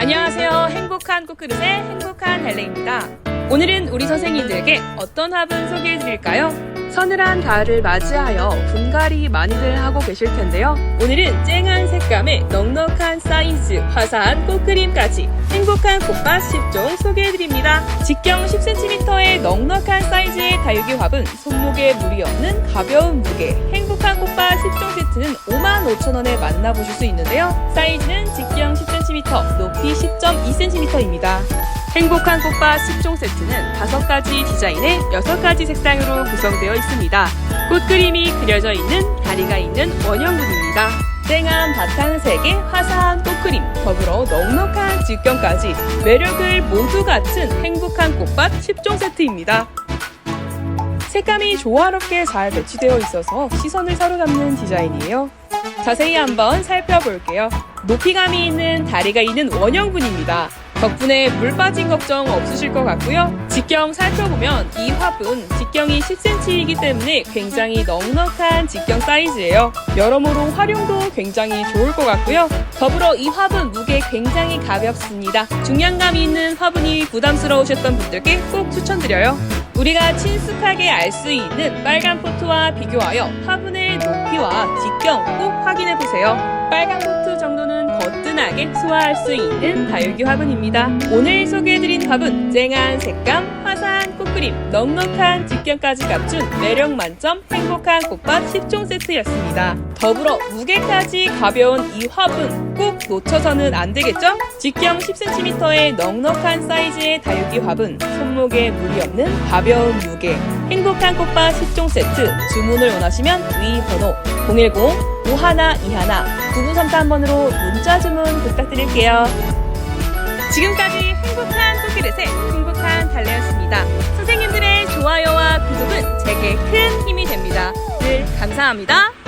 안녕하세요. 행복한 꽃그릇의 행복한 달래입니다. 오늘은 우리 선생님들에게 어떤 화분 소개해 드릴까요? 서늘한 가을을 맞이하여 분갈이 많이들 하고 계실 텐데요. 오늘은 쨍한 색감의 넉넉한 사이즈, 화사한 꽃그림까지 행복한 꽃밭 10종 소개해 드립니다. 직경 10cm의 넉넉한 사이즈의 다육이 화분, 손목에 무리 없는 가벼운 무게, 행복한 꽃밭 10종 세트는 55,000원에 만나보실 수 있는데요. 사이즈는 직경 10cm, 높이 10.2cm입니다. 행복한 꽃밭 10종 세트는 5가지 디자인의 6가지 색상으로 구성되어 있습니다. 꽃 그림이 그려져 있는 다리가 있는 원형군입니다. 쨍한 바탕색의 화사한 꽃 그림, 더불어 넉넉한 직경까지 매력을 모두 갖춘 행복한 꽃밭 10종 세트입니다. 색감이 조화롭게 잘 배치되어 있어서 시선을 사로잡는 디자인이에요. 자세히 한번 살펴볼게요. 높이감이 있는 다리가 있는 원형분입니다. 덕분에 물 빠진 걱정 없으실 것 같고요. 직경 살펴보면 이 화분 직경이 10cm이기 때문에 굉장히 넉넉한 직경 사이즈예요. 여러모로 활용도 굉장히 좋을 것 같고요. 더불어 이 화분 무게 굉장히 가볍습니다. 중량감이 있는 화분이 부담스러우셨던 분들께 꼭 추천드려요. 우리가 친숙하게 알 수 있는 빨간 포트와 비교하여 화분의 높이와 직경 꼭 확인해 보세요. 빨간 포트 정도는 거뜬하게 소화할 수 있는 다육이 화분입니다. 오늘 소개해드린 화분 쨍한 색감, 화사한 꽃그림, 넉넉한 직경까지 갖춘 매력 만점 행복한 꽃밭 10종 세트였습니다. 더불어 무게까지 가벼운 이 화분 꼭 놓쳐서는 안 되겠죠? 직경 10cm의 넉넉한 사이즈의 다육이 화분, 손목에 무리 없는 가벼운 무게, 행복한 꽃밭 10종 세트 주문을 원하시면 위 번호 010-5121-9933번으로 문자 주문 부탁드릴게요. 지금까지 행복한 꽃그릇의 행복 제게 큰 힘이 됩니다. 늘 감사합니다.